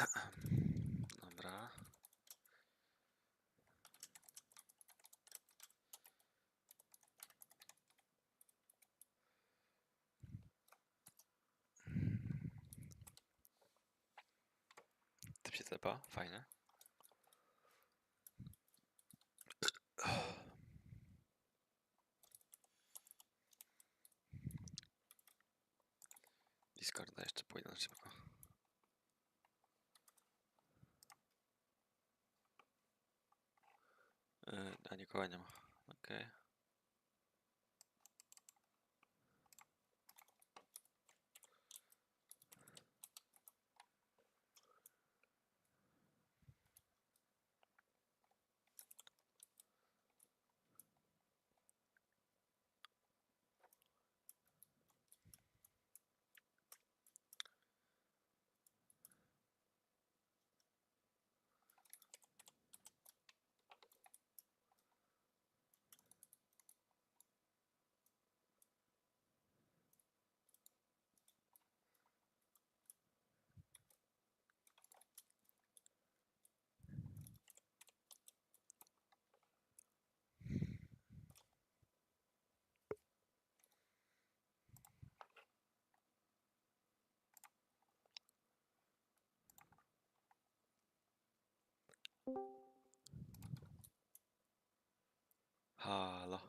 Dobra. Typ się tepa, fajne. Discorda jeszcze pójdę na szybko. Yy, a nikogo nie Halo.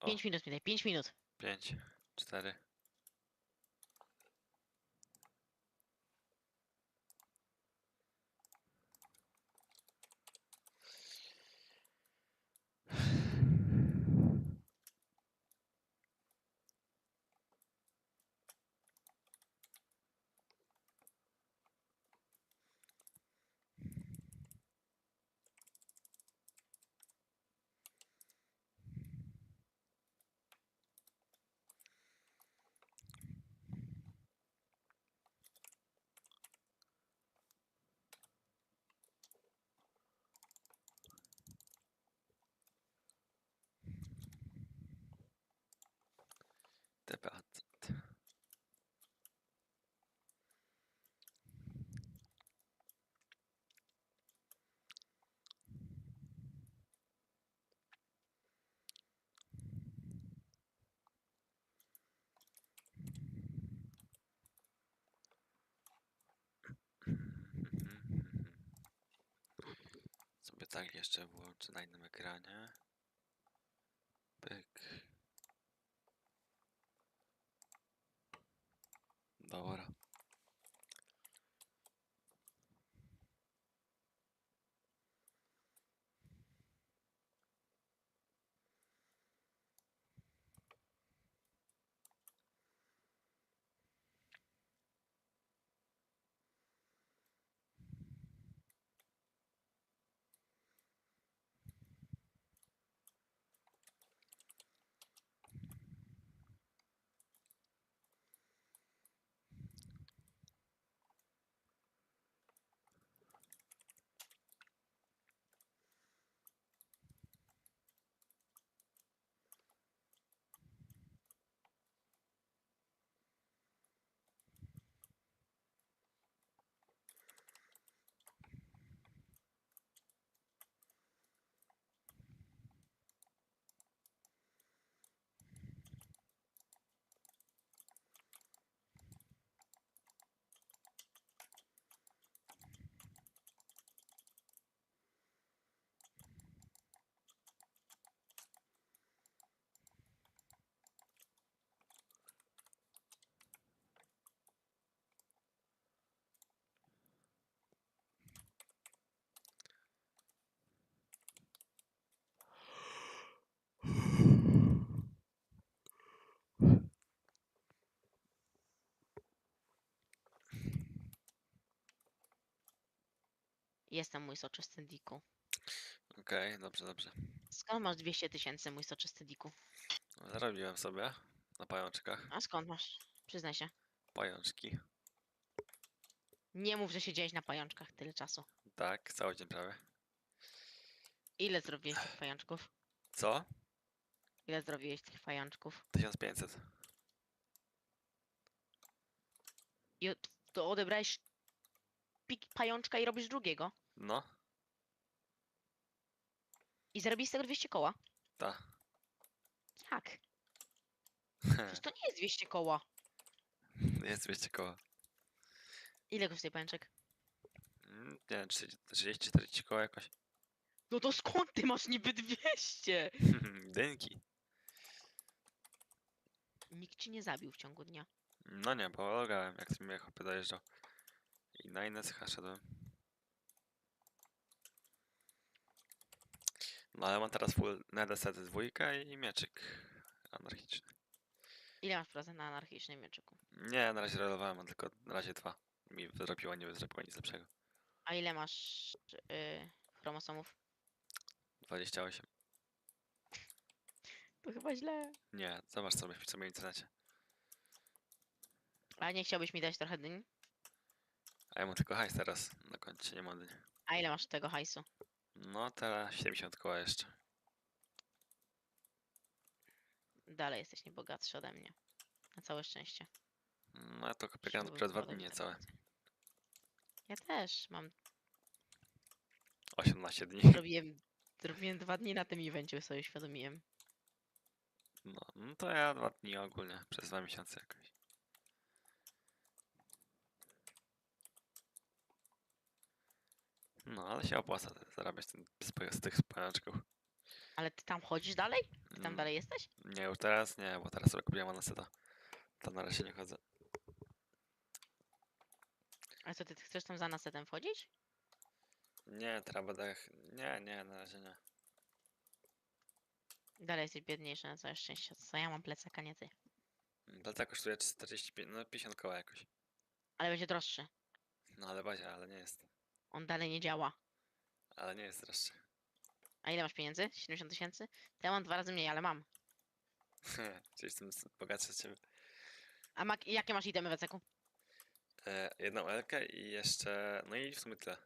O. 5 minut mi daj, 5 minut. 5, 4. Tepat. Sobie tak jeszcze włączę na innym ekranie. Jestem mój soczysty diku. Okej, dobrze, dobrze. Skąd masz 200 tysięcy, mój soczysty diku? Zarobiłem sobie na pajączkach. A skąd masz? Przyznaj się. Pajączki. Nie mów, że siedziałeś na pajączkach tyle czasu. Tak, cały dzień prawie. Ile zrobiłeś tych pajączków? Co? Ile zrobiłeś tych pajączków? 1500. Ju- To odebrałeś pik pajączka i robisz drugiego. No, I zarobisz z tego 200 koła. ta. Jak? Przecież to nie jest 200 koła. Jest 200 koła. Ile kosztuje pajączek? Mm, Nie wiem, 30-40 koła jakoś. No to skąd ty masz niby 200? Dynki. Nikt ci nie zabił w ciągu dnia. No nie, bo logałem, jak ty mnie chłopie dojeżdżał. I na inne cecha szedłem. No ale mam teraz full nedeset dwójka i mieczyk anarchiczny. Ile masz procent na anarchicznym mieczyku? Nie, na razie rolowałem, mam tylko na razie dwa. Mi wyrobiło, nie wyrobiło nic lepszego. A ile masz yy, chromosomów? 28. To chyba źle. Nie, zobacz sobie w sobie w internecie. A nie chciałbyś mi dać trochę dyń? A ja mam tylko hajs teraz na koncie, nie mam dyni. A ile masz tego hajsu? No teraz 70 koła jeszcze. Dalej jesteś niebogatszy ode mnie. Na całe szczęście. No ja to Siłą dopiero dwa dni niecałe. Ja też mam. 18 dni. Zrobiłem, zrobiłem dwa dni na tym evencie, sobie uświadomiłem. No, no to ja dwa dni ogólnie, przez dwa miesiące jakoś. No, ale się opłaca zarabiać ten, z, z tych pajączków. Ale ty tam chodzisz dalej? Ty tam Mm, dalej jesteś? Nie, już teraz nie, bo teraz sobie kupiłem anaseta. Tam na razie nie chodzę. Ale co, ty ty chcesz tam za nasetem wchodzić? Nie, teraz będę... ch- Nie, nie, na razie nie. Dalej jesteś biedniejszy na całe szczęście. Co ja mam plecaka, nie ty. Dlatego kosztuje 45, no 50 koła jakoś. Ale będzie droższy. No ale bazia, ale nie jest. On dalej nie działa. Ale nie jest droższy. A ile masz pieniędzy? 70 tysięcy? To ja mam dwa razy mniej, ale mam. Czyli jestem s- bogatszy od ciebie. A ma, jakie masz itemy weceku? E, jedną Elkę i jeszcze... No i w sumie tyle.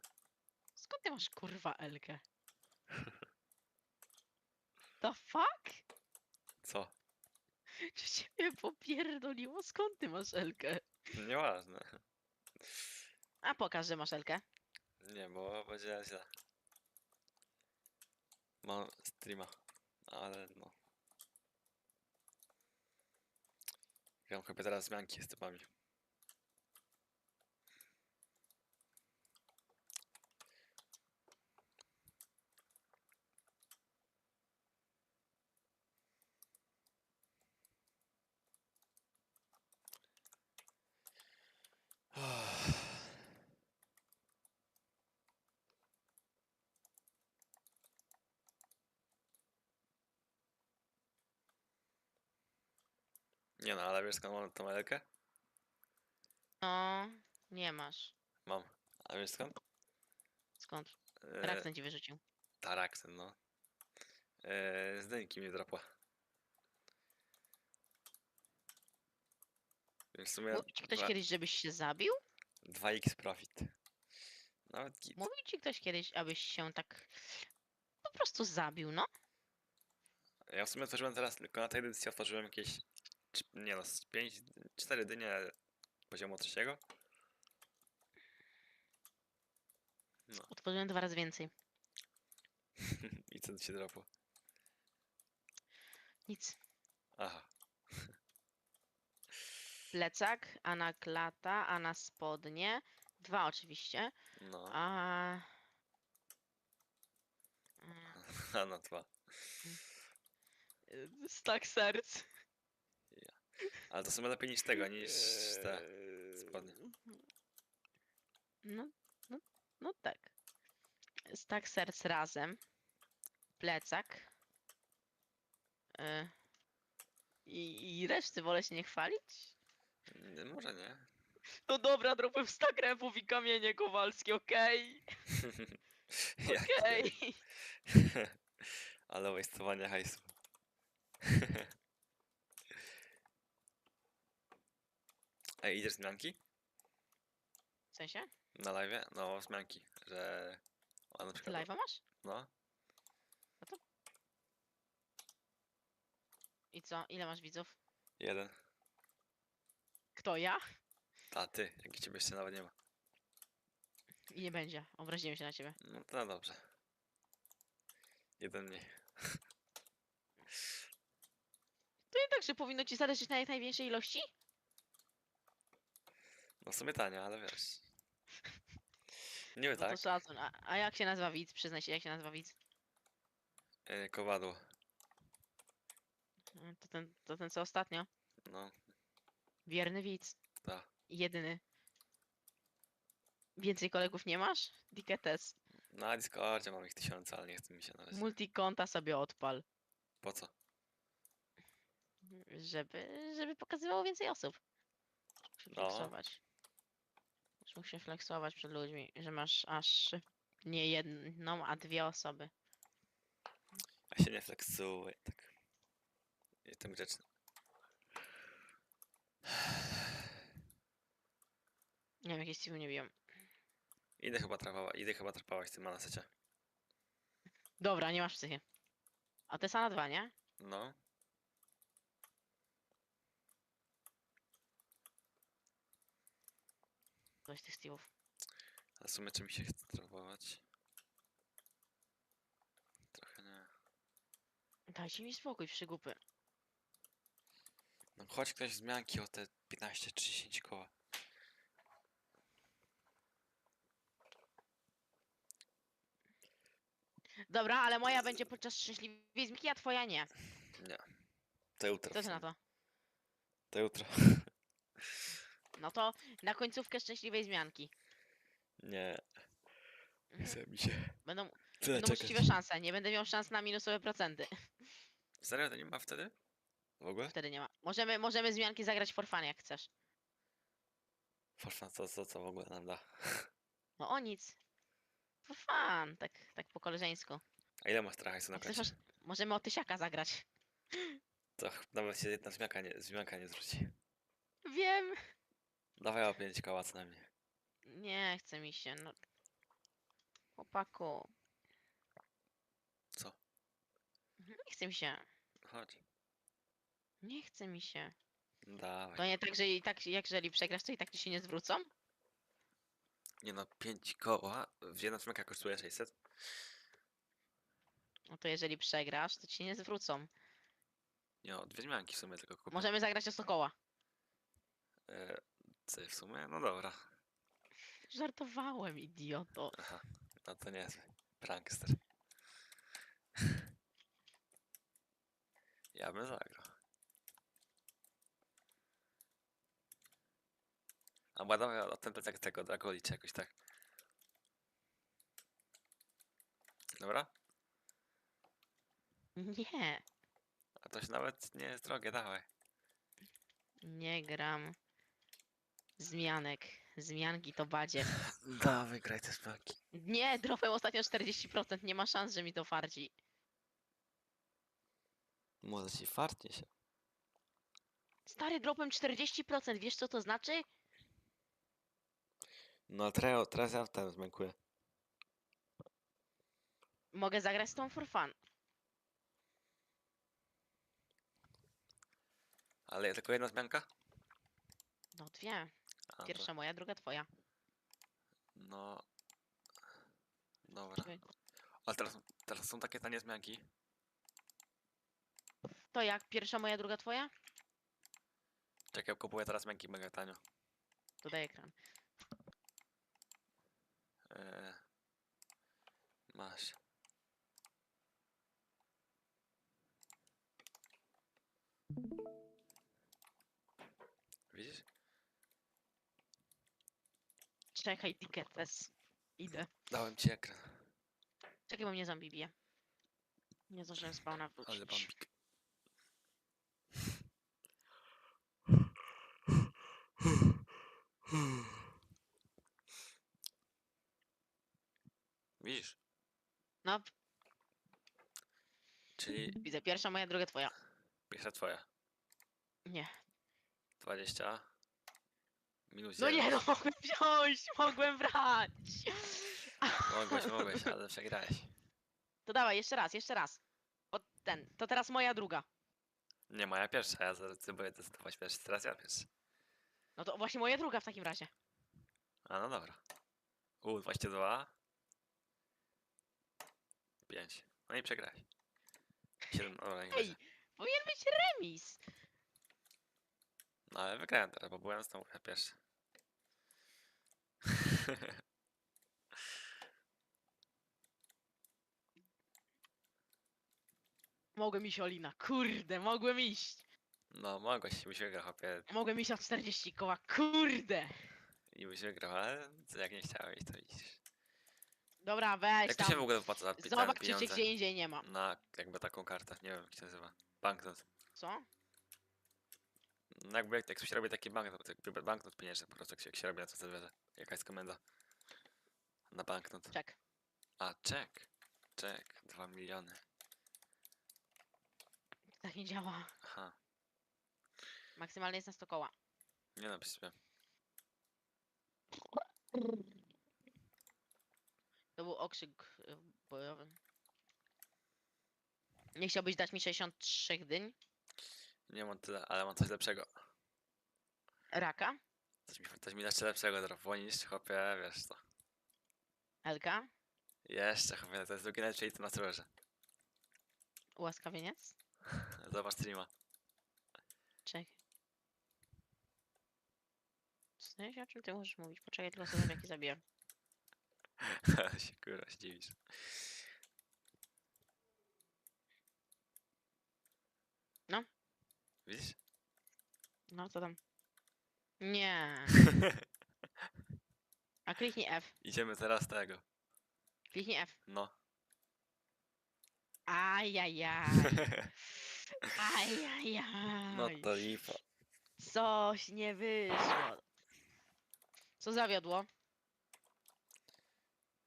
Skąd ty masz kurwa Elkę? The fuck? Co? Czy ciebie popierdoliło? Skąd ty masz Elkę? Nieważne. A pokaż, że masz Elkę. Nie, bo będzie źle. Mam streama, ale no. Gram chyba teraz zmianki z typami. Nie no, ale wiesz skąd mam tą Elkę? No, nie masz. Mam. A wiesz skąd? Skąd? E, Raksen ci wyrzucił. Taraksen, no. E, z mnie drapła. Więc w sumie Mówił ci ktoś dwa- kiedyś, żebyś się zabił? 2x profit. Nawet git. Mówił ci ktoś kiedyś, abyś się tak po prostu zabił, no? Ja w sumie otworzyłem teraz tylko na tej edycji otworzyłem jakieś. Nie no, 5, 4 dynie poziomu trzeciego. No Otworzyłem dwa razy więcej. i co ci dropło? Nic. Aha. Plecak, a na klata, a na spodnie. Dwa oczywiście. No, A... A na dwa. Stak serc. Ale to w sumie lepiej niż tego, niż te spodnie. No, no, no tak. Stak serc razem. Plecak. Y, I, I reszty wolę się nie chwalić? Nie, Może nie. No dobra, dropłem stak repów i kamienie kowalskie, okej? Jak Okej. nie? Ale waste'owanie hajsu. Ej, idziesz zmianki? W sensie? Na live? No, zmianki, że... A na Ty przykład... live'a masz? No, I co? Ile masz widzów? jeden. Kto ja? A ty, jak ciebie jeszcze nawet nie ma. I nie będzie. Obraziłem się na ciebie. No to dobrze. Jeden mniej. To nie tak, że powinno ci zależeć na jak największej ilości? No w sumie tanie, ale wiesz. Niby No tak. to szacun. A, a jak się nazywa widz? Przyznaj się, jak się nazywa widz? E, kowadło. Mm, To ten, to ten co ostatnio. No, Wierny widz. tak. Jedyny. Więcej kolegów nie masz? Diketes. Na Discordzie mam ich tysiące, ale nie chce mi się na razie. Multikonta sobie odpal. Po co? Żeby, żeby pokazywało więcej osób. Muszę No. Już Muszę flexować przed ludźmi, że masz aż nie jedną, a dwie osoby. Ja się nie flexuję, tak. Jestem grzeczny. Nie wiem, jakieś Steve nie biją. Idę chyba trapała, idę chyba trapałaś tym na secie. Dobra, nie masz psychy. A to jest na dwa, nie? No. Weź tych Steve'ów. A w sumie czy mi się chce trapować? Trochę nie. Dajcie mi spokój, przygupy. No chodź ktoś z mianki o te 15 czy 10 koła. Dobra, ale moja będzie podczas szczęśliwej zmianki, a twoja nie. Nie. To jutro. Co ty na to? To jutro. No to na końcówkę szczęśliwej zmianki. Nie. Mhm. Chce mi się. Będą, Tyle będą czekać. uczciwe szanse, nie będę miał szans na minusowe procenty. Serio to nie ma wtedy? W ogóle? Wtedy nie ma. Możemy, możemy zmianki zagrać for fun, jak chcesz. Forfan, co, co, co w ogóle nam da? No o nic. For fun, tak, tak po koleżeńsku. A ile masz trochę na Jak chcesz, koncie? masz- możemy o tysiaka zagrać. To ch- nawet się jedna zmianka nie, zmianka nie zwróci. Wiem. Dawaj o 5 koła co najmniej. Nie chce mi się, no. Chłopaku. Co? Nie chce mi się. Chodź. Nie chce mi się. Dawaj. To nie tak, że i tak, jak jeżeli przegrasz, to i tak ci się nie zwrócą? Nie no, 5 koła. w Jedna zmianka kosztuje 600. No to jeżeli przegrasz, to ci nie zwrócą. Nie no, dwie zmianki w sumie tylko kupię. Możemy zagrać o 100 koła. E, co w sumie? No dobra. Żartowałem, idioto. Aha. No to niezły. Prankster. Ja bym zagrał. A dawaj o ten plecak tego Dragoli czy jakoś tak. Dobra? Nie, A to się nawet nie jest drogie, dawaj. nie gram zmianek. Zmianki to badzie. Dawaj, graj te smaki. Nie, dropem ostatnio 40%, nie ma szans, że mi to fardzi. Może ci fartnie się. Stary, dropem 40%, wiesz co to znaczy? No teraz, teraz ja w ten zmękuję. Mogę zagrać z tą for fun. Ale tylko jedna zmianka? No dwie. A, Pierwsza moja, druga twoja. No. Dobra. Ale teraz, teraz są takie tanie zmianki. To jak? Pierwsza moja, druga twoja? Czekaj, kupuję teraz zmianki mega tanio. Dodaj ekran. Eee, masz. Widzisz? Czekaj, tiketes. Idę. Dałem ci ekran. Czekaj, bo mnie zombie bije. Nie zdążyłem spawna wrócić. Ale bombik. Widzisz? No, Czyli widzę. Pierwsza moja, druga twoja. pierwsza twoja. Nie. 20. Minus No nie, no 9. mogłem wziąć, mogłem brać. Mogłeś, mogłeś, ale przegrałeś. To dawaj, jeszcze raz, jeszcze raz. O, ten, to teraz moja druga. Nie, moja pierwsza, ja zadecyduję decydować pierwszy, teraz ja pierwszy. No to właśnie moja druga w takim razie. A no dobra. U, 22. 5. No i przegrałeś. 7, dobra, niech Ej, będzie. powinien być remis. No ale wygrałem teraz, bo byłem z tą pierwszy. Mogłem iść Olina, kurde, mogłem iść. No, mogłeś, byś wygrał, chłopie. Mogłem iść na 40 koła, kurde. I byś wygrał, ale jak nie chciałeś, to idziesz. Dobra, weź Jak to się w ogóle wypłaca za pi- ten Zobacz, czy cię pieniądze? gdzie indziej nie ma. Na jakby taką kartę, nie wiem jak się nazywa. Banknot. Co? No jakby jak, jak ktoś robi taki banknot, jakby banknot pieniężny po prostu jak się, jak się robi na co zawierze. Jaka jest komenda? Na banknot. Czek. A, czek. Czek. 2 miliony. Tak nie działa. Aha. Maksymalnie jest na 100 koła. Nie no, przecież wiem. To był okrzyk y, bojowy. Nie chciałbyś dać mi 63 dyń? Nie mam tyle, ale mam coś lepszego. Raka? Coś mi, coś mi jeszcze lepszego dropo niż chłopie, wiesz co. Elka? Jeszcze chłopie, to jest drugi najlepszy item na serwerze. Ułaskawieniec? Zobacz streama. Czek. Znaleźć o czym ty możesz mówić? Poczekaj, tylko sobie jaki zabiję. się kurwa zdziwisz. No. Widzisz? No co tam? Nie. A kliknij F. Idziemy teraz tego. Kliknij F. No. Ajajaj. Ajajaj. No to lipa. Coś nie wyszło. Co zawiodło?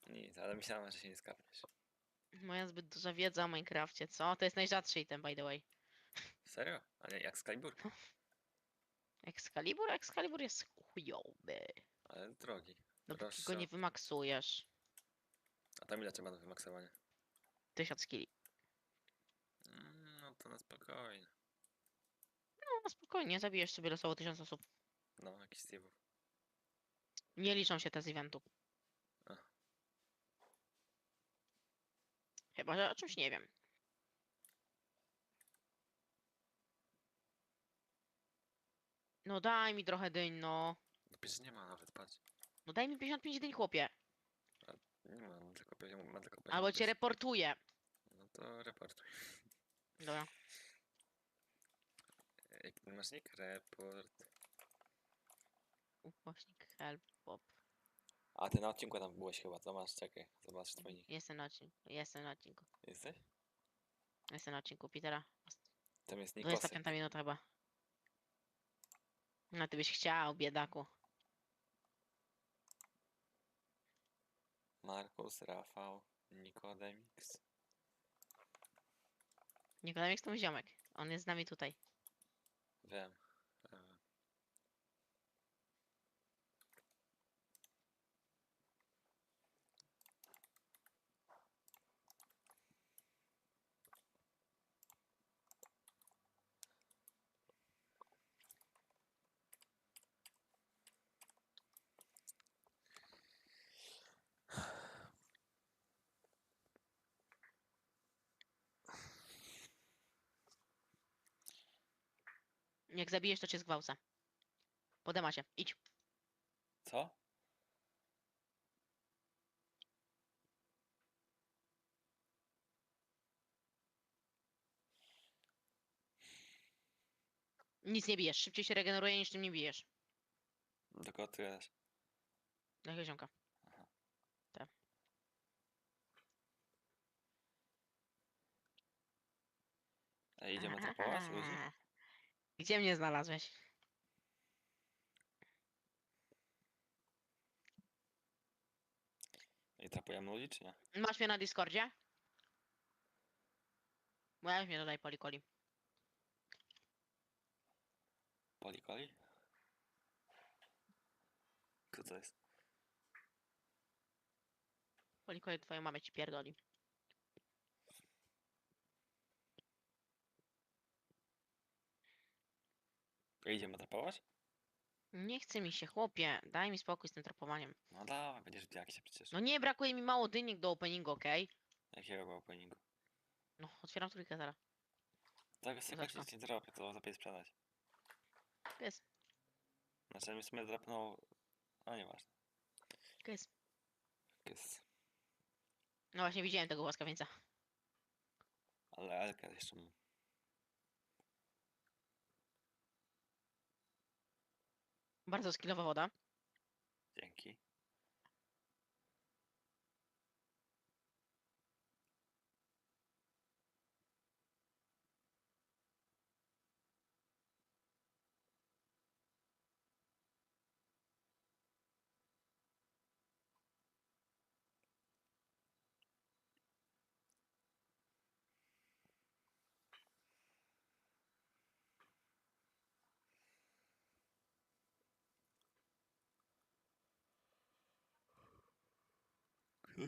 Nic, ale myślałem, że się nie skapniesz. Moja zbyt duża wiedza o Minecrafcie, co? To jest najrzadszy item, by the way. Serio? A nie, jak Skybur? Excalibur? Excalibur jest chujowy. Ale drogi. No bo go Proszę. nie wymaksujesz. A tam ile trzeba na wymaksowanie? 1000 kili. Mm, No to na spokojnie. No, no spokojnie, zabijesz sobie losowo 1000 osób. No, jakiś Steve'ów. Nie liczą się te z eventu. A. Chyba, że o czymś nie wiem. No daj mi trochę dyń, no. No przecież nie ma nawet, patrz. No daj mi 55 dyń, chłopie. Nie ma, mam tylko poziom, mam tylko poziom Albo cię pierwszy. reportuję. No to reportuj. Dobra. Jaki ty masz nick? Report. Upośnik help pop. A ty na odcinku tam byłeś chyba, to masz, czekaj, zobacz twój nick. Jestem na odcinku. Jestem na odcinku. Jesteś? Jestem na odcinku Petera. Tam jest Nikosy. 25 minuta chyba. No ty byś chciał, biedaku. Markus, Rafał, Nikodemix. Nikodemix to mój ziomek. On jest z nami tutaj. Wiem. Jak zabijesz, to cię zgwałcę. Podema się. Idź. Co? Nic nie bijesz. Szybciej się regeneruje niż tym nie bijesz. Do kogo ty jesteś? Jakiego ziomka? Ej, idziemy trapować ludzi? Gdzie mnie znalazłeś? I trapujemy ludzi, czy nie? Masz mnie na Discordzie? Weź mnie dodaj polikoli. Polikoli? Co to jest? Polikoli twoją mamę ci pierdoli. To idziemy trapować? Nie chce mi się, chłopie. Daj mi spokój z tym tropowaniem. No dawaj, będziesz w się przecież. No nie, brakuje mi mało dyniek do openingu, okej? Jakiego openingu? No, otwieram trójkę zaraz. Tego sobie Zacznę. nic nie dropię, to lepiej sprzedać. Pies, Znaczy mi w sumie drapnął... A nieważne. pies. No właśnie, widziałem tego łaskawieńca. Ale Elkę jeszcze mam. Bardzo skillowa woda. Dzięki.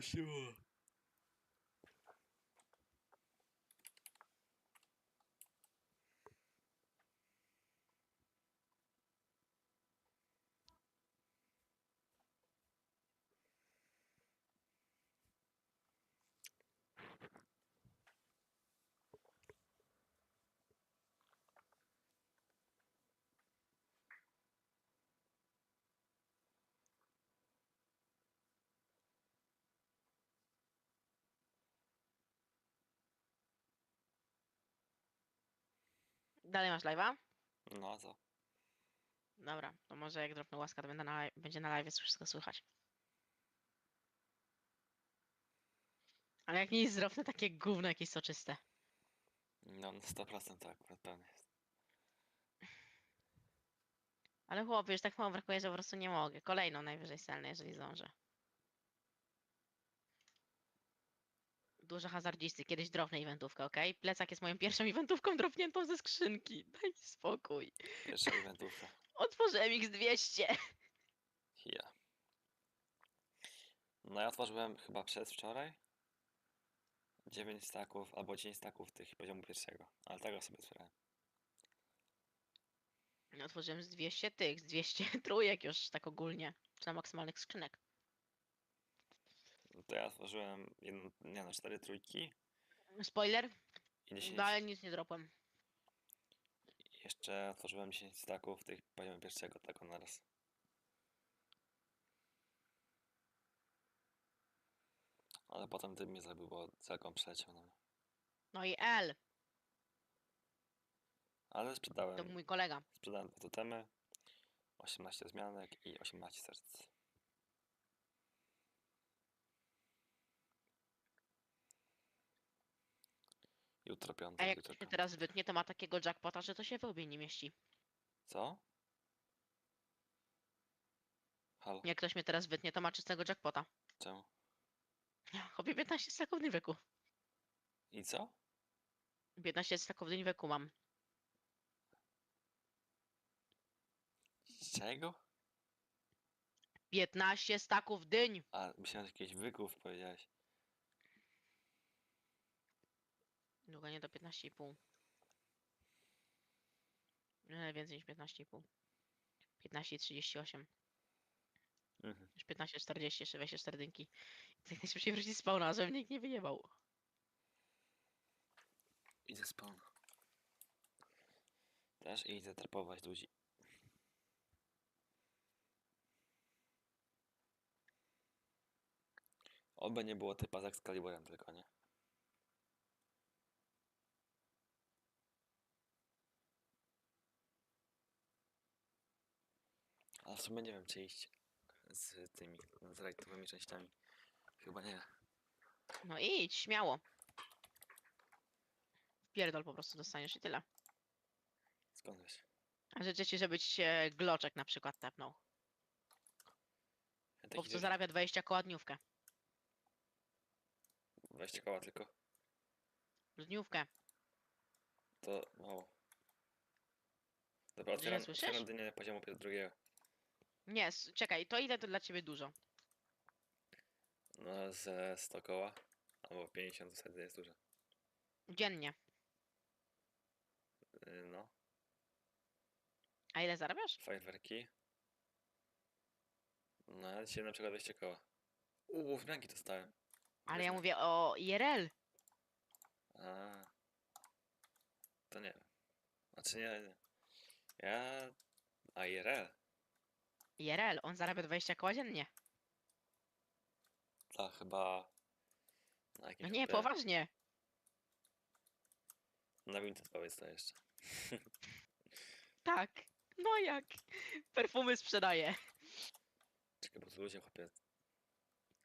sure. Dalej masz live'a? No co? Dobra, to może jak dropnę łaska, to będę na, będzie na live wszystko słychać. Ale jak nic dropnę takie gówno jakieś soczyste. No na 100% to akurat pewnie jest. Ale chłopie, już tak mało brakuje, że po prostu nie mogę. Kolejną najwyżej selnę, jeżeli zdążę. Dużo hazardzisty. Kiedyś dropnę eventówkę, ok? Plecak jest moją pierwszą eventówką dropniętą ze skrzynki. Daj mi spokój. Pierwsza eventówka. Otworzyłem X200. Ja. No ja otworzyłem chyba przedwczoraj. 9 staków albo 10 staków tych poziomu pierwszego. Ale tego sobie otwierałem. Otworzyłem z 200 tych, z 200 trójek już tak ogólnie. Czy na maksymalnych skrzynek. No To ja otworzyłem jedną, nie no, 4 trójki Spoiler, i 10. dalej nic nie dropłem. Jeszcze otworzyłem 10 staków tych poziomu pierwszego, tego naraz. Ale potem ty mnie zabił, bo całką przeleciał na mnie. No i L, Ale to sprzedałem. mój kolega. Sprzedałem dwa totemy, 18 zmianek i 18 serc. Jutro A piątek, jak jutro się piątek. teraz wytnie, to ma takiego jackpota, że to się w łbie nie mieści. Co? Halo, Jak ktoś mnie teraz wytnie, to ma czystego jackpota. czemu? Chłopie 15 staków w wieku. I co? 15 staków w wieku mam. Czego? 15 staków dyń! A, myślałem, że jakiś wyków powiedziałeś. Długo nie do 15,5. Nie, więcej niż 15,5. 15,38. Mhm. Już 15,40, jeszcze 24 dynki. I tak najszybciej wrócić spawna, żeby nikt nie wyjebał. Idę spawn. Też idę trapować ludzi. Oby nie było typa z Excaliburem tylko, nie? Ale w sumie nie wiem, czy iść z tymi, z rajtowymi częściami. Chyba nie. No idź, śmiało. Pierdol po prostu dostaniesz i tyle. Skąd wiesz? A życzę ci, żeby ci się gloczek na przykład tepnął. Ja Bo taki co zarabia 20 koła dniówkę. 20 koła tylko. Dniówkę. To mało. Dobra, otwieram, słyszysz? otwieram dynię poziomu pier- drugiego. Nie, s- czekaj, to ile to dla ciebie dużo? No ze 100 koła. Albo 50 wtedy jest dużo. Dziennie. Yy, No, A ile zarabiasz? fajerwerki. No, ale dzisiaj na przykład 200 koła. Uuu, w ranki dostałem. Ale ja Nieźle. mówię o IRL. A. To nie wiem. Znaczy nie, nie. Ja... A IRL? IRL, on zarabia 20 koła dziennie. To chyba... Na No nie, poważnie. Na Vinted powiedz to jeszcze. Tak. No jak? Perfumy sprzedaje. Czekaj, bo tu ludzie chłopie...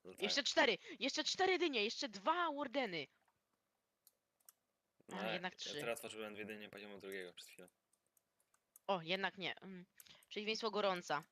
latają. Jeszcze cztery, jeszcze cztery dynie, jeszcze dwa wardeny. No, a, ja- jednak ja trzy. teraz tworzyłem dwie dynie poziomu drugiego przed chwilą. O, jednak nie. Mm. Przeciwieństwo gorąca.